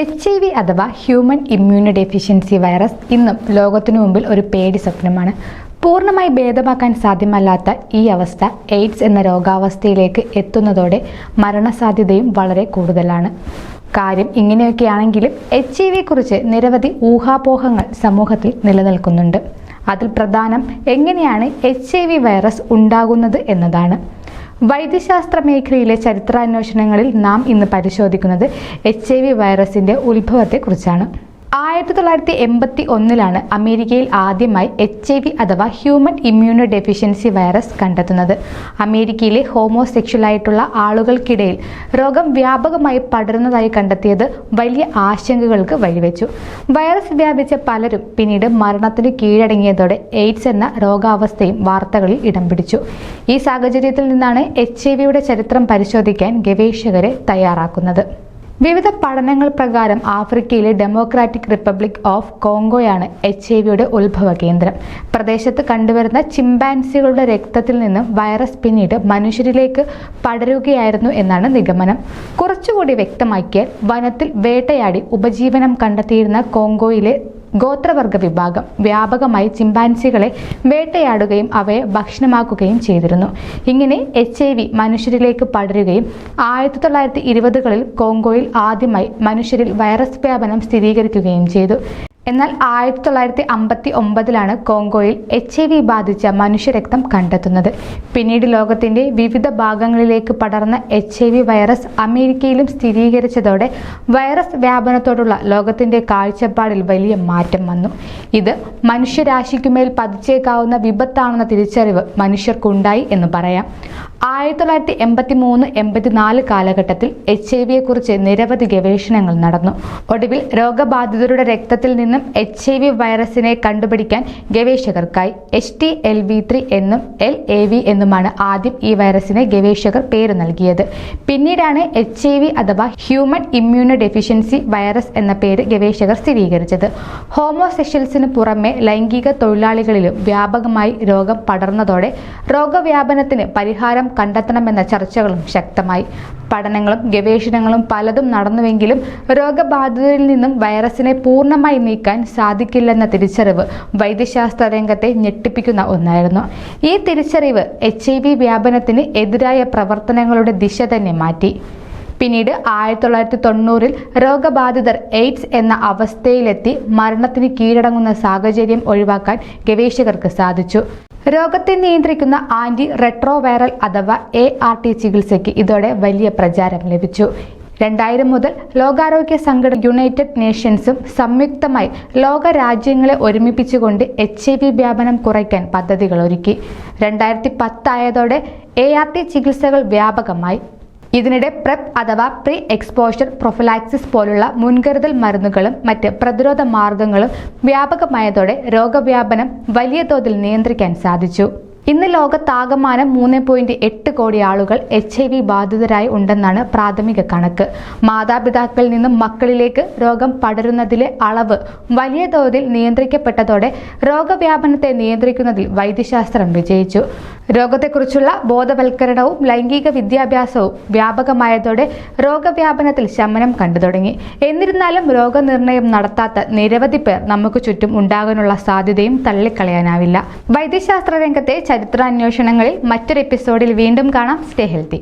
H I V അഥവാ human immunodeficiency virus ഇന്നും ലോകത്തിനു മുമ്പിൽ ഒരു പേടി സ്വപ്നമാണ്. പൂർണമായി ഭേദമാക്കാൻ സാധ്യമല്ലാത്ത ഈ അവസ്ഥ എയ്ഡ്സ് എന്ന രോഗാവസ്ഥയിലേക്ക് എത്തുന്നതോടെ മരണസാധ്യതയും വളരെ കൂടുതലാണ്. കാര്യം ഇങ്ങനെയൊക്കെയാണെങ്കിലും എച്ച് ഐ വിയെക്കുറിച്ച് നിരവധി ഊഹാപോഹങ്ങൾ സമൂഹത്തിൽ നിലനിൽക്കുന്നുണ്ട്. അതിൽ പ്രധാനം എങ്ങനെയാണ് എച്ച് ഐ വി വൈറസ് ഉണ്ടാകുന്നത് എന്നതാണ്. വൈദ്യശാസ്ത്ര മേഖലയിലെ ചരിത്രാന്വേഷണങ്ങളിൽ നാം ഇന്ന് പരിശോധിക്കുന്നത് എച്ച് ഐ വി വൈറസിന്റെ ഉത്ഭവത്തെക്കുറിച്ചാണ്. ആയിരത്തി തൊള്ളായിരത്തി എൺപത്തി ഒന്നിലാണ് അമേരിക്കയിൽ ആദ്യമായി എച്ച് ഐ വി അഥവാ ഹ്യൂമൻ ഇമ്മ്യൂണോ ഡെഫിഷ്യൻസി വൈറസ് കണ്ടെത്തുന്നത്. അമേരിക്കയിലെ ഹോമോസെക്ഷലായിട്ടുള്ള ആളുകൾക്കിടയിൽ രോഗം വ്യാപകമായി പടരുന്നതായി കണ്ടെത്തിയത് വലിയ ആശങ്കകൾക്ക് വഴിവെച്ചു. വൈറസ് വ്യാപിച്ച പലരും പിന്നീട് മരണത്തിന് കീഴടങ്ങിയതോടെ എയ്ഡ്സ് എന്ന രോഗാവസ്ഥയും വാർത്തകളിൽ ഇടം പിടിച്ചു. ഈ സാഹചര്യത്തിൽ നിന്നാണ് എച്ച് ഐ വിയുടെ ചരിത്രം പരിശോധിക്കാൻ ഗവേഷകരെ തയ്യാറാക്കുന്നത്. വിവിധ പഠനങ്ങൾ പ്രകാരം ആഫ്രിക്കയിലെ ഡെമോക്രാറ്റിക് റിപ്പബ്ലിക് ഓഫ് കോങ്കോയാണ് എച്ച് ഐ വിയുടെ ഉത്ഭവ കേന്ദ്രം. പ്രദേശത്ത് കണ്ടുവരുന്ന ചിമ്പാൻസികളുടെ രക്തത്തിൽ നിന്നും വൈറസ് പിന്നീട് മനുഷ്യരിലേക്ക് പടരുകയായിരുന്നു എന്നാണ് നിഗമനം. കുറച്ചുകൂടി വ്യക്തമാക്കിയാൽ വനത്തിൽ വേട്ടയാടി ഉപജീവനം കണ്ടെത്തിയിരുന്ന കോങ്കോയിലെ ഗോത്രവർഗ വിഭാഗം വ്യാപകമായി ചിമ്പാൻസികളെ വേട്ടയാടുകയും അവയെ ഭക്ഷണമാക്കുകയും ചെയ്തിരുന്നു. ഇങ്ങനെ എച്ച് ഐ വി മനുഷ്യരിലേക്ക് പടരുകയും ആയിരത്തി തൊള്ളായിരത്തി ഇരുപതുകളിൽ കോങ്കോയിൽ ആദ്യമായി മനുഷ്യരിൽ വൈറസ് വ്യാപനം സ്ഥിരീകരിക്കുകയും ചെയ്തു. എന്നാൽ ആയിരത്തി തൊള്ളായിരത്തി അമ്പത്തി ഒമ്പതിലാണ് കോങ്കോയിൽ എച്ച് ഐ വി ബാധിച്ച മനുഷ്യരക്തം കണ്ടെത്തുന്നത്. പിന്നീട് ലോകത്തിന്റെ വിവിധ ഭാഗങ്ങളിലേക്ക് പടർന്ന എച്ച് ഐ വി വൈറസ് അമേരിക്കയിലും സ്ഥിരീകരിച്ചതോടെ വൈറസ് വ്യാപനത്തോടുള്ള ലോകത്തിന്റെ കാഴ്ചപ്പാടിൽ വലിയ മാറ്റം വന്നു. ഇത് മനുഷ്യരാശിക്കുമേൽ പതിച്ചേക്കാവുന്ന വിപത്താണെന്ന തിരിച്ചറിവ് മനുഷ്യർക്കുണ്ടായി എന്ന് പറയാം. ആയിരത്തി തൊള്ളായിരത്തി എൺപത്തി മൂന്ന് എൺപത്തിനാല് കാലഘട്ടത്തിൽ എച്ച് ഐ വിയെക്കുറിച്ച് നിരവധി ഗവേഷണങ്ങൾ നടന്നു. ഒടുവിൽ രോഗബാധിതരുടെ രക്തത്തിൽ നിന്നും എച്ച് ഐ വി വൈറസിനെ കണ്ടുപിടിക്കാൻ ഗവേഷകർക്കായി H T L V three എന്നും എൽ എ വി എന്നുമാണ് ആദ്യം ഈ വൈറസിനെ ഗവേഷകർ പേര് നൽകിയത്. പിന്നീടാണ് എച്ച് ഐ വി അഥവാ ഹ്യൂമൻ ഇമ്മ്യൂണോ ഡെഫിഷ്യൻസി വൈറസ് എന്ന പേര് ഗവേഷകർ സ്ഥിരീകരിച്ചത്. ഹോമോസെഷ്യൽസിന് പുറമെ ലൈംഗിക തൊഴിലാളികളിലും വ്യാപകമായി രോഗം പടർന്നതോടെ രോഗവ്യാപനത്തിന് പരിഹാരം കണ്ടെത്തണമെന്ന ചർച്ചകളും ശക്തമായി. പഠനങ്ങളും ഗവേഷണങ്ങളും പലതും നടന്നുവെങ്കിലും രോഗബാധിതരിൽ നിന്നും വൈറസിനെ പൂർണമായി നീക്കാൻ സാധിക്കില്ലെന്ന തിരിച്ചറിവ് വൈദ്യശാസ്ത്ര രംഗത്തെ ഞെട്ടിപ്പിക്കുന്ന ഒന്നായിരുന്നു. ഈ തിരിച്ചറിവ് എച്ച് ഐ വി വ്യാപനത്തിന് എതിരായ പ്രവർത്തനങ്ങളുടെ ദിശ തന്നെ മാറ്റി. പിന്നീട് ആയിരത്തി തൊള്ളായിരത്തി തൊണ്ണൂറിൽ രോഗബാധിതർ എയ്ഡ്സ് എന്ന അവസ്ഥയിലെത്തി മരണത്തിന് കീഴടങ്ങുന്ന സാഹചര്യം ഒഴിവാക്കാൻ ഗവേഷകർക്ക് സാധിച്ചു. രോഗത്തെ നിയന്ത്രിക്കുന്ന ആന്റി റെട്രോവൈറൽ അഥവാ എ ആർ ടി ചികിത്സയ്ക്ക് ഇതോടെ വലിയ പ്രചാരം ലഭിച്ചു. രണ്ടായിരം മുതൽ ലോകാരോഗ്യ സംഘടന യുണൈറ്റഡ് നേഷൻസും സംയുക്തമായി ലോക രാജ്യങ്ങളെ ഒരുമിപ്പിച്ചുകൊണ്ട് എച്ച് ഐ വി വ്യാപനം കുറയ്ക്കാൻ പദ്ധതികൾ ഒരുക്കി. രണ്ടായിരത്തി പത്തായതോടെ എ ആർ ടി ചികിത്സകൾ വ്യാപകമായി. ഇതിനിടെ പ്രെപ് അഥവാ പ്രീ എക്സ്പോഷർ പ്രൊഫലാക്സിസ് പോലുള്ള മുൻകരുതൽ മരുന്നുകളും മറ്റ് പ്രതിരോധ മാർഗങ്ങളും വ്യാപകമായതോടെ രോഗവ്യാപനം വലിയ തോതിൽ നിയന്ത്രിക്കാൻ സാധിച്ചു. ഇന്ന് ലോകത്താകമാനം മൂന്ന് പോയിന്റ് എട്ട് കോടി ആളുകൾ എച്ച് ഐ വി ബാധിതരായി ഉണ്ടെന്നാണ് പ്രാഥമിക കണക്ക്. മാതാപിതാക്കളിൽ നിന്നും മക്കളിലേക്ക് രോഗം പടരുന്നതിലെ അളവ് വലിയ തോതിൽ നിയന്ത്രിക്കപ്പെട്ടതോടെ രോഗവ്യാപനത്തെ നിയന്ത്രിക്കുന്നതിൽ വൈദ്യശാസ്ത്രം വിജയിച്ചു. രോഗത്തെക്കുറിച്ചുള്ള ബോധവൽക്കരണവും ലൈംഗിക വിദ്യാഭ്യാസവും വ്യാപകമായതോടെ രോഗവ്യാപനത്തിൽ ശമനം കണ്ടു തുടങ്ങി. എന്നിരുന്നാലും രോഗനിർണയം നടത്താത്ത നിരവധി പേർ നമുക്ക് ചുറ്റും ഉണ്ടാകാനുള്ള സാധ്യതയും തള്ളിക്കളയാനാവില്ല. വൈദ്യശാസ്ത്ര രംഗത്തെ ചരിത്രാന്വേഷണങ്ങളിൽ മറ്റൊരു എപ്പിസോഡിൽ വീണ്ടും കാണാം. Stay healthy.